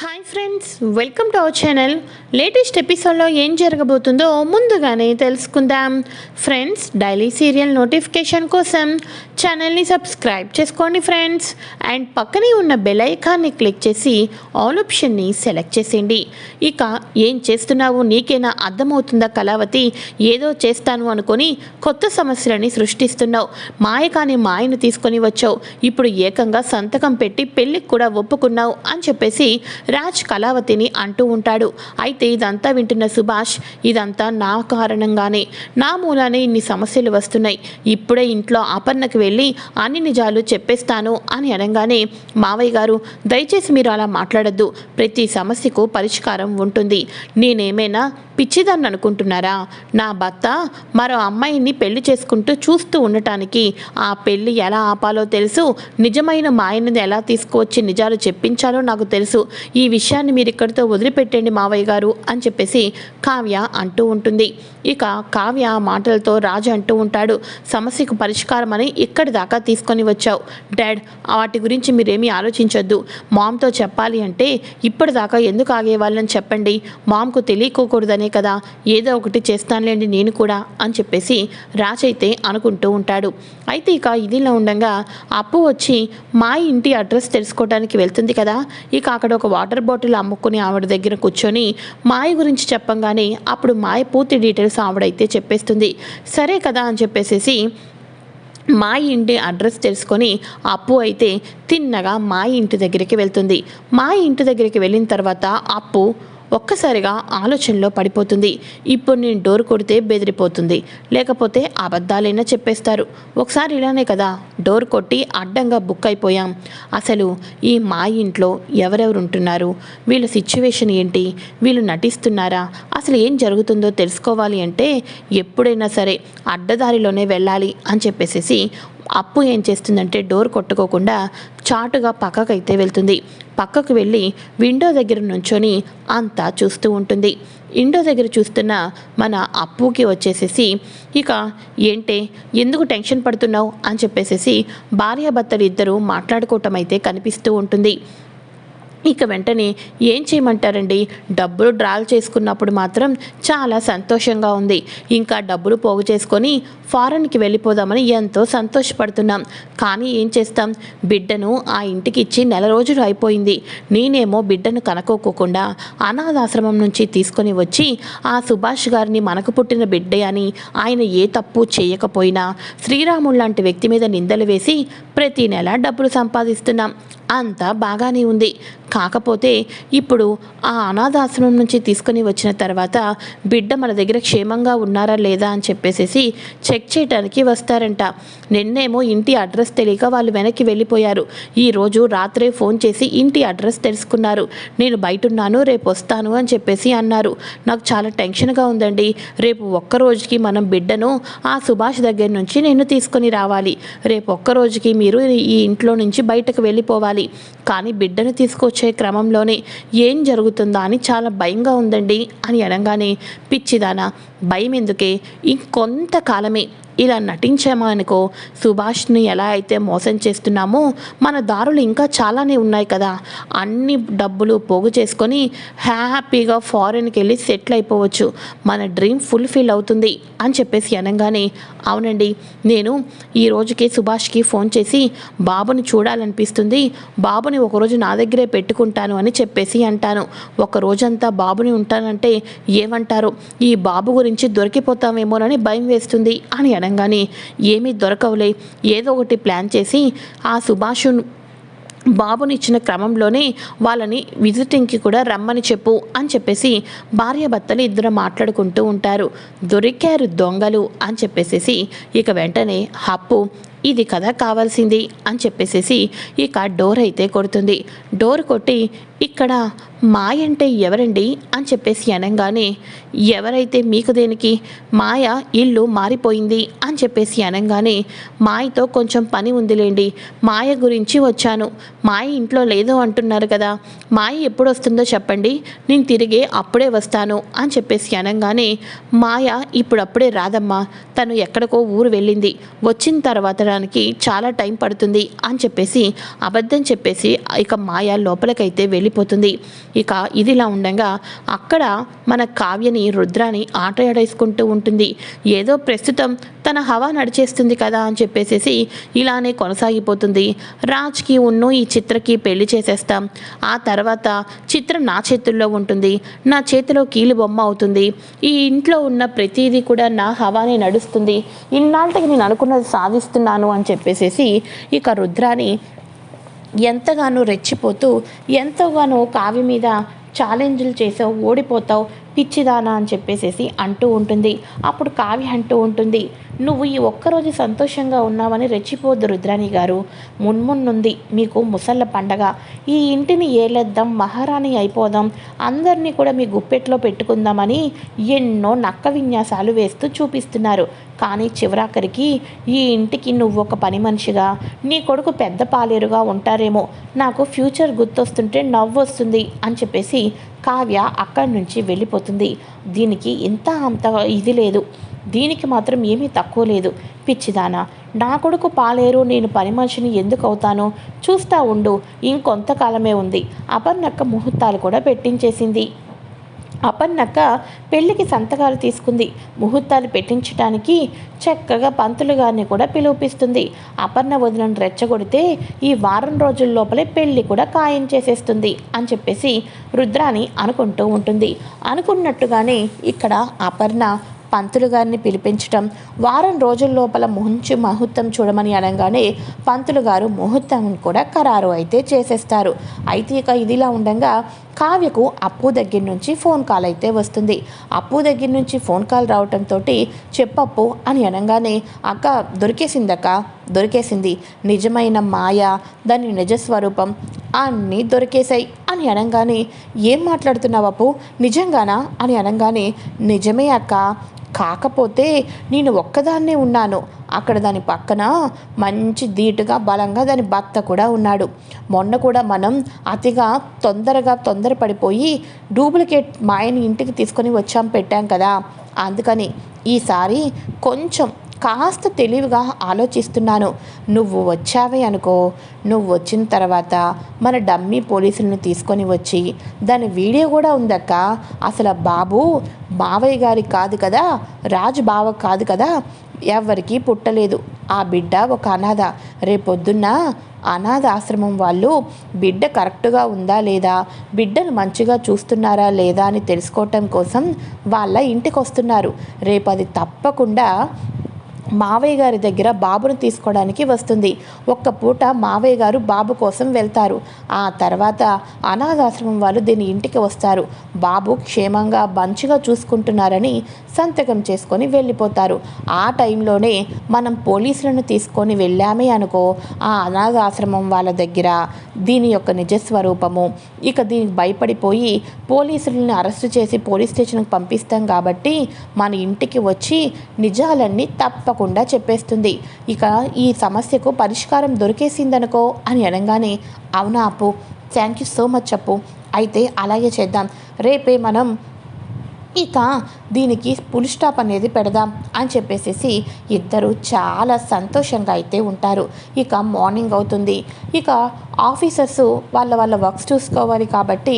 Hi friends welcome to our channel latest ఎపిసోడ్లో ఏం జరగబోతుందో ముందుగానే తెలుసుకుందాం. ఫ్రెండ్స్ డైలీ సీరియల్ నోటిఫికేషన్ కోసం ఛానల్ని సబ్స్క్రైబ్ చేసుకోండి ఫ్రెండ్స్ అండ్ పక్కనే ఉన్న బెల్ ఐకాన్ని క్లిక్ చేసి ఆల్ ఆప్షన్ని సెలెక్ట్ చేసేయండి. ఇక ఏం చేస్తున్నావు? నీకేనా అర్థమవుతుందా కళావతి? ఏదో చేస్తాను అనుకొని కొత్త సమస్యలని సృష్టిస్తున్నావు. మాయ కాని మాయను తీసుకొని వచ్చావు. ఇప్పుడు ఏకంగా సంతకం పెట్టి పెళ్ళికి కూడా ఒప్పుకున్నావు అని చెప్పేసి రాజ్ కళావతిని అంటూ ఉంటాడు. అయితే ఇదంతా వింటున్న సుభాష్ ఇదంతా నా కారణంగానే. నా మూలానే ఇన్ని సమస్యలు వస్తున్నాయి. ఇప్పుడే ఇంట్లో అపర్ణకు వెళ్ళి అన్ని నిజాలు చెప్పేస్తాను అని అనగానే మావయ్య గారు దయచేసి మీరు అలా మాట్లాడద్దు. ప్రతి సమస్యకు పరిష్కారం ఉంటుంది. నేనేమైనా పిచ్చిదాన్ని అనుకుంటున్నారా? నా భర్త మరో అమ్మాయిని పెళ్ళి చేసుకుంటూ చూస్తూ ఉండటానికి ఆ పెళ్ళి ఎలా ఆపాలో తెలుసు. నిజమైన మాయని ఎలా తీసుకువచ్చి నిజాలు చెప్పించాలో నాకు తెలుసు. ఈ విషయాన్ని మీరు ఇక్కడితో వదిలిపెట్టండి మావయ్య గారు అని చెప్పేసి కావ్య అంటూ ఉంటుంది. ఇక కావ్య మాటలతో రాజు అంటూ ఉంటాడు సమస్యకు పరిష్కారం అని ఇక్కడి దాకా తీసుకొని వచ్చావు. డాడ్ వాటి గురించి మీరేమీ ఆలోచించొద్దు. మామ్తో చెప్పాలి అంటే ఇప్పటిదాకా ఎందుకు ఆగేవాళ్ళని చెప్పండి. మామ్కు తెలియకోకూడదనే కదా. ఏదో ఒకటి చేస్తానులేండి నేను కూడా అని చెప్పేసి రాజైతే అనుకుంటూ ఉంటాడు. అయితే ఇక ఇదిలా ఉండగా అప్పు వచ్చి మా ఇంటి అడ్రస్ తెలుసుకోవడానికి వెళ్తుంది కదా. ఇక అక్కడ ఒక వాటర్ వాటర్ బాటిల్ అమ్ముకుని ఆవిడ దగ్గర కూర్చొని మాయ గురించి చెప్పంగానే అప్పుడు మాయ పూర్తి డీటెయిల్స్ ఆవిడైతే చెప్పేస్తుంది. సరే కదా అని చెప్పేసేసి మా ఇంటి అడ్రస్ తెలుసుకొని అప్పు అయితే తిన్నగా మా ఇంటి దగ్గరికి వెళ్తుంది. మా ఇంటి దగ్గరికి వెళ్ళిన తర్వాత అప్పు ఒక్కసారిగా ఆలోచనలో పడిపోతుంది. ఇప్పుడు నేను డోర్ కొడితే బెదిరిపోతుంది. లేకపోతే అబద్ధాలైనా చెప్పేస్తారు. ఒకసారి ఇలానే కదా డోర్ కొట్టి అడ్డంగా బుక్ అయిపోయాం. అసలు ఈ మా ఇంట్లో ఎవరెవరు ఉంటున్నారు? వీళ్ళ సిచ్యువేషన్ ఏంటి? వీళ్ళు నటిస్తున్నారా? అసలు ఏం జరుగుతుందో తెలుసుకోవాలి అంటే ఎప్పుడైనా సరే అడ్డదారిలోనే వెళ్ళాలి అని చెప్పేసేసి అప్పు ఏం చేస్తుందంటే డోర్ కొట్టుకోకుండా చాటుగా పక్కకైతే వెళ్తుంది. పక్కకు వెళ్ళి విండో దగ్గర నుంచొని అంతా చూస్తూ ఉంటుంది. విండో దగ్గర చూస్తున్న మన అప్పుకి వచ్చేసేసి ఇక ఏంటే ఎందుకు టెన్షన్ పడుతున్నావు? అని చెప్పేసేసి భార్యాభర్తలు ఇద్దరు మాట్లాడుకోవటం అయితే కనిపిస్తూ ఉంటుంది. ఇక వెంటనే ఏం చేయమంటారండి? డబ్బులు డ్రాల్ చేసుకున్నప్పుడు మాత్రం చాలా సంతోషంగా ఉంది. ఇంకా డబ్బులు పోగు చేసుకొని ఫారెన్కి వెళ్ళిపోదామని ఎంతో సంతోషపడుతున్నాం. కానీ ఏం చేస్తాం? బిడ్డను ఆ ఇంటికి ఇచ్చి నెల రోజులు అయిపోయింది. నేనేమో బిడ్డను కనుక్కోకుండా అనాథాశ్రమం నుంచి తీసుకొని వచ్చి ఆ సుభాష్ గారిని మనకు పుట్టిన బిడ్డే అని ఆయన ఏ తప్పు చేయకపోయినా శ్రీరాముడు లాంటి వ్యక్తి మీద నిందలు వేసి ప్రతి నెల డబ్బులు సంపాదిస్తున్నాం. అంతా బాగానే ఉంది. కాకపోతే ఇప్పుడు ఆ అనాథాశ్రమం నుంచి తీసుకొని వచ్చిన తర్వాత బిడ్డ మన దగ్గర క్షేమంగా ఉన్నారా లేదా అని చెప్పేసి చెక్ చేయడానికి వస్తారంట. నిన్నేమో ఇంటి అడ్రస్ తెలియక వాళ్ళు వెనక్కి వెళ్ళిపోయారు. ఈరోజు రాత్రే ఫోన్ చేసి ఇంటి అడ్రస్ తెలుసుకున్నారు. నేను బయట ఉన్నాను రేపు వస్తాను అని చెప్పేసి అన్నారు. నాకు చాలా టెన్షన్గా ఉందండి. రేపు ఒక్క రోజుకి మనం బిడ్డను ఆ సుభాష్ దగ్గర నుంచి నేను తీసుకొని రావాలి. రేపు ఒక్క రోజుకి మీరు ఈ ఇంట్లో నుంచి బయటకు వెళ్ళిపోవాలి. కానీ బిడ్డను తీసుకొచ్చి క్రమంలోనే ఏం జరుగుతుందా అని చాలా భయంగా ఉందండి అని అనగానే పిచ్చిదానా భయం ఎందుకే ఇంకొంతకాలమే ఇలా నటించామో అనుకో సుభాష్ని ఎలా అయితే మోసం చేస్తున్నామో మన దారులు ఇంకా చాలానే ఉన్నాయి కదా. అన్ని డబ్బులు పోగు చేసుకొని హ్యాపీగా ఫారెన్కి వెళ్ళి సెటిల్ అయిపోవచ్చు. మన డ్రీమ్ ఫుల్ఫిల్ అవుతుంది అని చెప్పేసి అనగానే అవునండి నేను ఈ రోజుకి సుభాష్కి ఫోన్ చేసి బాబుని చూడాలనిపిస్తుంది. బాబుని ఒకరోజు నా దగ్గరే పెట్టుకుంటాను అని చెప్పేసి అంటాను. ఒక రోజంతా బాబుని ఉంటానంటే ఏమంటారు? ఈ బాబు గురించి దొరికిపోతామేమోనని భయం వేస్తుంది అని అనగానే ఏమీ దొరకవులే. ఏదో ఒకటి ప్లాన్ చేసి ఆ సుభాషు బాబునిచ్చిన క్రమంలోనే వాళ్ళని విజిటింగ్కి కూడా రమ్మని చెప్పు అని చెప్పేసి భార్యాభర్తలు ఇద్దరు మాట్లాడుకుంటూ ఉంటారు. దొరికారు దొంగలు అని చెప్పేసేసి ఇక వెంటనే హప్పు ఇది కదా కావాల్సింది అని చెప్పేసేసి ఇక డోర్ అయితే కొడుతుంది. డోర్ కొట్టి ఇక్కడ మాయ అంటే ఎవరండి అని చెప్పేసి అనగానే ఎవరైతే మీకు దేనికి మాయ ఇల్లు మారిపోయింది అని చెప్పేసి అనగానే మాయతో కొంచెం పని ఉందిలేండి మాయ గురించి వచ్చాను. మాయ ఇంట్లో లేదు అంటున్నారు కదా మాయ ఎప్పుడు వస్తుందో చెప్పండి నేను తిరిగి అప్పుడే వస్తాను అని చెప్పేసి అనగానే మాయ ఇప్పుడప్పుడే రాదమ్మా తను ఎక్కడికో ఊరు వెళ్ళింది. వచ్చిన తర్వాత దానికి చాలా టైం పడుతుంది అని చెప్పేసి అబద్ధం చెప్పేసి ఇక మాయ లోపలికైతే వెళ్ళిపోతుంది. ఇక ఇదిలా ఉండగా అక్కడ మన కావ్యని రుద్రాని ఆట ఆడేసుకుంటూ ఉంటుంది. ఏదో ప్రస్తుతం తన హవా నడిచేస్తుంది కదా అని చెప్పేసేసి ఇలానే కొనసాగిపోతుంది. రాజ్కి ఉన్ను ఈ చిత్రకి పెళ్ళి చేసేస్తాం. ఆ తర్వాత చిత్ర నా చేతుల్లో ఉంటుంది. నా చేతిలో కీలు బొమ్మ అవుతుంది. ఈ ఇంట్లో ఉన్న ప్రతిదీ కూడా నా హవానే నడుస్తుంది. ఇన్నాళ్ళకి నేను అనుకున్నది సాధిస్తున్నాను. అని చెప్పేసేసి ఇక రుద్రాని ఎంతగానో రెచ్చిపోతూ ఎంతగానో కావి మీద ఛాలెంజ్లు చేసావు ఓడిపోతావు పిచ్చిదానా అని చెప్పేసేసి అంటూ ఉంటుంది. అప్పుడు కావి అంటూ ఉంటుంది నువ్వు ఈ ఒక్కరోజు సంతోషంగా ఉన్నావని రెచ్చిపోద్దు రుద్రాణి గారు. మున్మున్నుంది మీకు ముసళ్ళ పండగ. ఈ ఇంటిని ఏలేద్దాం మహారాణి అయిపోదాం. అందరినీ కూడా మీ గుప్పెట్లో పెట్టుకుందామని ఎన్నో నక్క విన్యాసాలు వేస్తూ చూపిస్తున్నారు. కానీ చివరాఖరికి ఈ ఇంటికి నువ్వు ఒక పని మనిషిగా నీ కొడుకు పెద్ద పాలేరుగా ఉంటారేమో. నాకు ఫ్యూచర్ గుర్తొస్తుంటే నవ్వు వస్తుంది అని చెప్పేసి కావ్య అక్కడి నుంచి వెళ్ళిపోతుంది. దీనికి ఇంత అంత ఇది లేదు. దీనికి మాత్రం ఏమీ తక్కువ లేదు. పిచ్చిదానా నా కొడుకు పాలేరు నేను పని మనిషిని ఎందుకు అవుతానో చూస్తా ఉండు. ఇంకొంతకాలమే ఉంది. అపర్ణక్క ముహూర్తాలు కూడా పెట్టించేసింది. అపన్నక్క పెళ్ళికి సంతకాలు తీసుకుంది. ముహూర్తాలు పెట్టించడానికి చక్కగా పంతులు గారిని కూడా పిలుపిస్తుంది అపర్ణ వదిలను రెచ్చగొడితే ఈ వారం రోజుల లోపలే పెళ్ళి కూడా ఖాయం చేసేస్తుంది అని చెప్పేసి రుద్రాని అనుకుంటూ ఉంటుంది. అనుకున్నట్టుగానే ఇక్కడ అపర్ణ పంతులు గారిని పిలిపించటం వారం రోజుల లోపల ముంచి ముహూర్తం చూడమని అనగానే పంతులు గారు ముహూర్తం కూడా ఖరారు అయితే చేసేస్తారు. అయితే ఇక ఇదిలా ఉండగా కావ్యకు అప్పు దగ్గర నుంచి ఫోన్ కాల్ అయితే వస్తుంది. అప్పు దగ్గర నుంచి ఫోన్ కాల్ రావటంతో చెప్పప్పు అని అనగానే అక్క దొరికేసిందక్క? దొరికేసింది. నిజమైన మాయ దాని నిజస్వరూపం అన్నీ దొరికేశాయి. అని అనగానే ఏం మాట్లాడుతున్నావు అప్పు నిజంగానా? అని అనగానే నిజమే అక్క. కాకపోతే నేను ఒక్కదాన్నే ఉన్నాను. అక్కడ దాని పక్కన మంచి ధీటుగా బలంగా దాని భర్త కూడా ఉన్నాడు. మొన్న కూడా మనం అతిగా తొందరగా తొందరపడిపోయి డూప్లికేట్ మాయని ఇంటికి తీసుకొని వచ్చాం పెట్టాం కదా. అందుకని ఈసారి కొంచెం కాస్త తెలివిగా ఆలోచిస్తున్నాను. నువ్వు వచ్చావే అనుకో. నువ్వు వచ్చిన తర్వాత మన డమ్మీ పోలీసులను తీసుకొని వచ్చి దాని వీడియో కూడా ఉందక్క. అసలు బాబు బావయ్య గారి కాదు కదా రాజు బావ కాదు కదా ఎవరికి పుట్టలేదు. ఆ బిడ్డ ఒక అనాథ. రేపొద్దున్న అనాథ ఆశ్రమం వాళ్ళు బిడ్డ కరెక్ట్గా ఉందా లేదా బిడ్డను మంచిగా చూస్తున్నారా లేదా అని తెలుసుకోవటం కోసం వాళ్ళ ఇంటికి వస్తున్నారు రేపు అది తప్పకుండా మావయ్య గారి దగ్గర బాబును తీసుకోవడానికి వస్తుంది. ఒక్క పూట మావయ్య గారు బాబు కోసం వెళ్తారు. ఆ తర్వాత అనాథాశ్రమం వాళ్ళు దీని ఇంటికి వస్తారు. బాబు క్షేమంగా మంచిగా చూసుకుంటున్నారని సంతకం చేసుకొని వెళ్ళిపోతారు. ఆ టైంలోనే మనం పోలీసులను తీసుకొని వెళ్ళామే అనుకో ఆ అనాథాశ్రమం వాళ్ళ దగ్గర దీని యొక్క నిజస్వరూపము ఇక దీనికి భయపడిపోయి పోలీసులను అరెస్ట్ చేసి పోలీస్ స్టేషన్కి పంపిస్తాం కాబట్టి మన ఇంటికి వచ్చి నిజాలన్నీ తప్ప తప్పకుండా చెప్పేస్తుంది. ఇక ఈ సమస్యకు పరిష్కారం దొరికేసిందనుకో అని అనగానే అవునా అప్పు? థ్యాంక్ యూ సో మచ్ అప్పు. అయితే అలాగే చేద్దాం. రేపే మనం ఇక దీనికి పుల్ స్టాప్ అనేది పెడదాం అని చెప్పేసి ఇద్దరు చాలా సంతోషంగా అయితే ఉంటారు. ఇక మార్నింగ్ అవుతుంది. ఇక ఆఫీసర్స్ వాళ్ళ వాళ్ళ వర్క్స్ చూసుకోవాలి కాబట్టి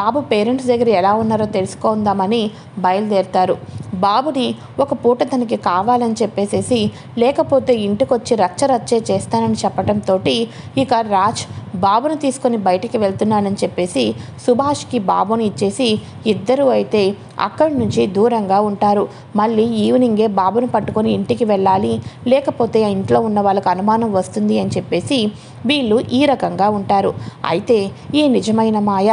బాబు పేరెంట్స్ దగ్గర ఎలా ఉన్నారో తెలుసుకుందామని బయలుదేరుతారు. బాబుని ఒక పూట తనకి కావాలని చెప్పేసేసి లేకపోతే ఇంటికొచ్చి రచ్చరచ్చే చేస్తానని చెప్పడంతో ఇక రాజ్ బాబుని తీసుకొని బయటికి వెళ్తున్నానని చెప్పేసి సుభాష్కి బాబుని ఇచ్చేసి ఇద్దరు అయితే అక్కడి నుంచి దూరంగా ఉంటారు. మళ్ళీ ఈవినింగే బాబుని పట్టుకొని ఇంటికి వెళ్ళాలి. లేకపోతే ఆ ఇంట్లో ఉన్న వాళ్ళకు అనుమానం వస్తుంది అని చెప్పేసి వీళ్ళు ఈ రకంగా ఉంటారు. అయితే ఈ నిజమైన మాయ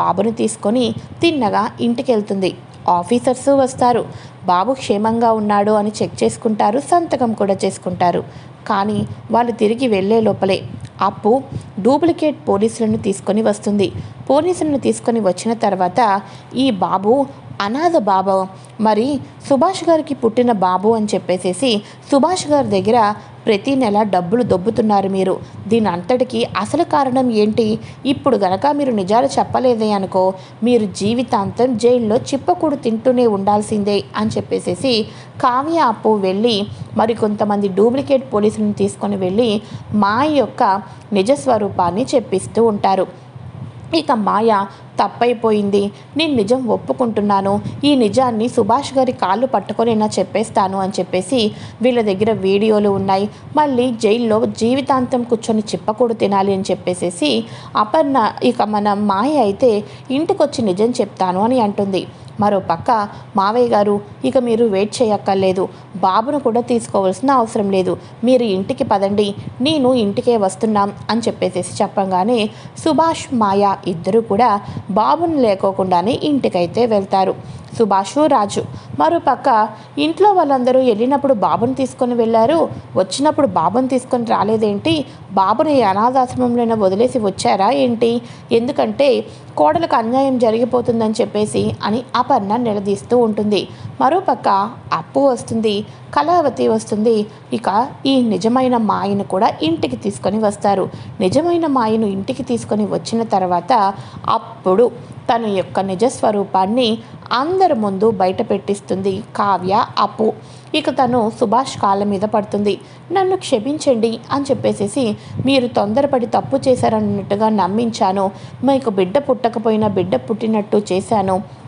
బాబుని తీసుకొని తిన్నగా ఇంటికి వెళ్తుంది ఆఫీసర్స్ వస్తారు. బాబు క్షేమంగా ఉన్నాడు అని చెక్ చేసుకుంటారు. సంతకం కూడా చేసుకుంటారు. కానీ వాళ్ళు తిరిగి వెళ్ళే లోపలే. అప్పు డూప్లికేట్ పోలీసులను తీసుకొని వస్తుంది. పోలీసులను తీసుకొని వచ్చిన తర్వాత ఈ బాబు అనాథ బాబు మరి సుభాష్ గారికి పుట్టిన బాబు అని చెప్పేసేసి సుభాష్ గారి దగ్గర ప్రతి నెల డబ్బులు దొబ్బుతున్నారు మీరు. దీని అంతటికి అసలు కారణం ఏంటి? ఇప్పుడు గనక మీరు నిజాలు చెప్పలేదే అనుకో మీరు జీవితాంతం జైల్లో చిప్పకూడు తింటూనే ఉండాల్సిందే అని చెప్పేసేసి కావ్య అప్పు వెళ్ళి మరి కొంతమంది డూప్లికేట్ పోలీసులను తీసుకొని వెళ్ళి మా యొక్క నిజస్వరూపాన్ని చెప్పిస్తూ ఉంటారు. ఇక మాయ తప్పైపోయింది. నేను నిజం ఒప్పుకుంటున్నాను. ఈ నిజాన్ని సుభాష్ గారి కాళ్ళు పట్టుకొని చెప్పేస్తాను అని చెప్పేసి వీళ్ళ దగ్గర వీడియోలు ఉన్నాయి. మళ్ళీ జైల్లో జీవితాంతం కూర్చొని చిప్పకూడు తినాలి అని చెప్పేసేసి అపర్ణ ఇక మన మాయ అయితే ఇంటికొచ్చి నిజం చెప్తాను అని అంటుంది. మరో పక్క మావయ్య గారు ఇక మీరు వెయిట్ చేయక్కర్లేదు. బాబును కూడా తీసుకోవాల్సిన అవసరం లేదు. మీరు ఇంటికి పదండి. నేను ఇంటికే వస్తున్నాం అని చెప్పేసి చెప్పంగానే సుభాష్ మాయా ఇద్దరు కూడా బాబును లేకోకుండానే ఇంటికైతే వెళ్తారు. సుభాషు రాజు. మరోపక్క ఇంట్లో వాళ్ళందరూ వెళ్ళినప్పుడు బాబుని తీసుకొని వెళ్ళారు. వచ్చినప్పుడు బాబుని తీసుకొని రాలేదేంటి? బాబుని అనాథాశ్రమంలోనే వదిలేసి వచ్చారా ఏంటి? ఎందుకంటే కోడలకు అన్యాయం జరిగిపోతుందని చెప్పేసి అని అపర్ణ నిలదీస్తూ ఉంటుంది. మరోపక్క అప్పు వస్తుంది కళావతి వస్తుంది. ఇక ఈ నిజమైన మాయను కూడా ఇంటికి తీసుకొని వస్తారు. నిజమైన మాయను ఇంటికి తీసుకొని వచ్చిన తర్వాత అప్పుడు తన యొక్క నిజస్వరూపాన్ని అందరి ముందు బయట పెట్టిస్తుంది కావ్య అప్పు. ఇక తను సుభాష్ కాళ్ళ మీద పడుతుంది. నన్ను క్షమించండి అని చెప్పేసేసి మీరు తొందరపడి తప్పు చేశారన్నట్టుగా నమ్మించాను. మీకు బిడ్డ పుట్టకపోయినా బిడ్డ పుట్టినట్టు చేశాను.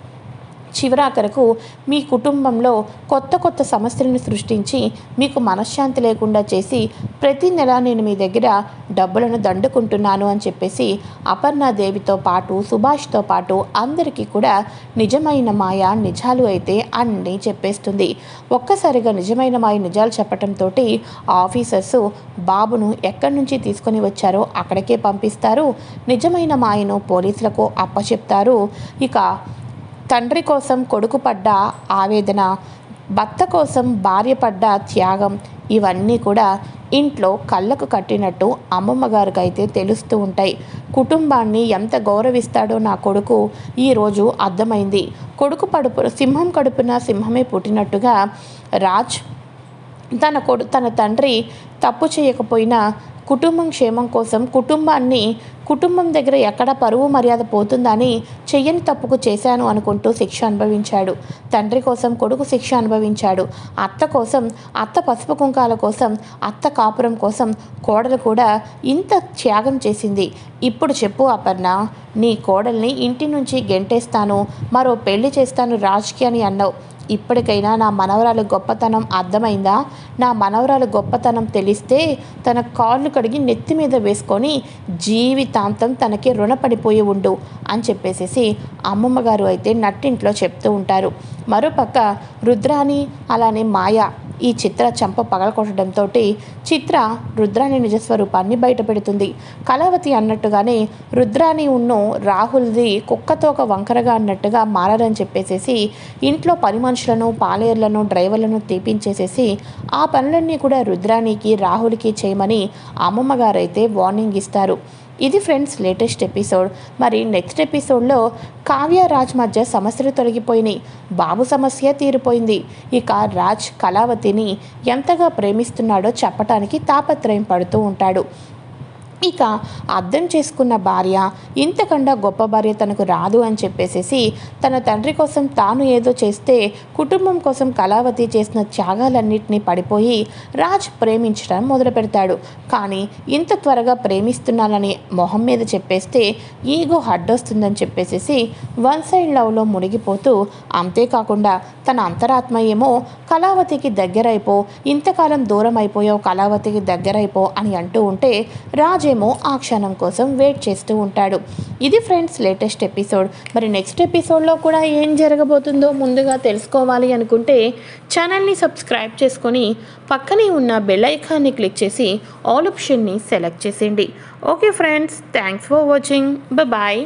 చివరాఖరకు మీ కుటుంబంలో కొత్త కొత్త సమస్యలను సృష్టించి మీకు మనశ్శాంతి లేకుండా చేసి ప్రతి నెల నేను మీ దగ్గర డబ్బులను దండుకుంటున్నాను అని చెప్పేసి అపర్ణాదేవితో పాటు సుభాష్తో పాటు అందరికీ కూడా నిజమైన మాయ నిజాలు అయితే అన్నీ చెప్పేస్తుంది. ఒక్కసారిగా నిజమైన మాయ నిజాలు చెప్పడంతో ఆఫీసర్స్ బాబును ఎక్కడి నుంచి తీసుకొని వచ్చారో అక్కడికే పంపిస్తారు. నిజమైన మాయను పోలీసులకు అప్పచెప్తారు. ఇక తండ్రి కోసం కొడుకు పడ్డ ఆవేదన భర్త కోసం భార్య పడ్డ త్యాగం ఇవన్నీ కూడా ఇంట్లో కళ్ళకు కట్టినట్టు అమ్మమ్మ గారికి అయితే తెలుస్తూ ఉంటాయి. కుటుంబాన్ని ఎంత గౌరవిస్తాడో నా కొడుకు ఈరోజు అర్థమైంది. కొడుకు పడుపు సింహం కడుపున సింహమే పుట్టినట్టుగా రాజ్ తన కొడు తన తండ్రి తప్పు చేయకపోయినా కుటుంబం క్షేమం కోసం కుటుంబాన్ని కుటుంబం దగ్గర ఎక్కడ పరువు మర్యాద పోతుందని చెయ్యని తప్పుకు చేశాను అనుకుంటూ శిక్ష అనుభవించాడు. తండ్రి కోసం కొడుకు శిక్ష అనుభవించాడు. అత్త కోసం అత్త పసుపు కుంకాల కోసం అత్త కాపురం కోసం కోడలు కూడా ఇంత త్యాగం చేసింది. ఇప్పుడు చెప్పు అపర్ణ నీ కోడల్ని ఇంటి నుంచి గెంటేస్తాను మరో పెళ్ళి చేస్తాను రాజకీయాన్ని అన్నావు. ఇప్పటికైనా నా మనవరాలు గొప్పతనం అర్థమైందా? నా మనవరాలు గొప్పతనం తెలిస్తే తన కాళ్ళు కడిగి నెత్తి మీద వేసుకొని జీవితాంతం తనకి రుణపడిపోయి ఉండు అని చెప్పేసేసి అమ్మమ్మగారు అయితే నట్టింట్లో చెప్తూ ఉంటారు. మరోపక్క రుద్రాని అలానే మాయ ఈ చిత్ర చంప పగలకొట్టడంతో చిత్ర రుద్రాణి నిజస్వరూపాన్ని బయటపెడుతుంది. కళావతి అన్నట్టుగానే రుద్రాణి ఉన్ను రాహుల్ది కుక్కతో ఒక వంకరగా అన్నట్టుగా మారని చెప్పేసేసి ఇంట్లో పని మనుషులను పాలేర్లను డ్రైవర్లను తీపించేసేసి ఆ పనులన్నీ కూడా రుద్రాణికి రాహుల్కి చేయమని అమ్మమ్మగారైతే వార్నింగ్ ఇస్తారు. ఇది ఫ్రెండ్స్ లేటెస్ట్ ఎపిసోడ్. మరి నెక్స్ట్ ఎపిసోడ్లో కావ్య రాజ్ మధ్య సమస్యలు తొలగిపోయినాయి. బాబు సమస్య తీరిపోయింది. ఇక రాజ్ కళావతిని ఎంతగా ప్రేమిస్తున్నాడో చెప్పటానికి తాపత్రయం పడుతూ ఉంటాడు. ఇక అర్థం చేసుకున్న భార్య ఇంతకన్నా గొప్ప భార్య తనకు రాదు అని చెప్పేసేసి తన తండ్రి కోసం తాను ఏదో చేస్తే కుటుంబం కోసం కళావతి చేసిన త్యాగాలన్నింటినీ పడిపోయి రాజ్ ప్రేమించడం మొదలు పెడతాడు. కానీ ఇంత త్వరగా ప్రేమిస్తున్నానని మొహం మీద చెప్పేస్తే ఈగో హడ్డొస్తుందని చెప్పేసేసి వన్ సైడ్ లవ్లో మునిగిపోతూ అంతేకాకుండా తన అంతరాత్మ ఏమో కళావతికి దగ్గరైపో ఇంతకాలం దూరం అయిపోయావు కళావతికి దగ్గరైపో అని అంటూ ఉంటే రాజ్ రాజేమో ఆ క్షణం కోసం వెయిట్ చేస్తూ ఉంటాడు. ఇది ఫ్రెండ్స్ లేటెస్ట్ ఎపిసోడ్. మరి నెక్స్ట్ ఎపిసోడ్లో కూడా ఏం జరగబోతుందో ముందుగా తెలుసుకోవాలి అనుకుంటే ఛానల్ని సబ్స్క్రైబ్ చేసుకొని పక్కనే ఉన్న బెల్ ఐకాన్ని క్లిక్ చేసి ఆల్ ఆప్షన్ని సెలెక్ట్ చేసేయండి. Okay friends thanks for watching. Bye.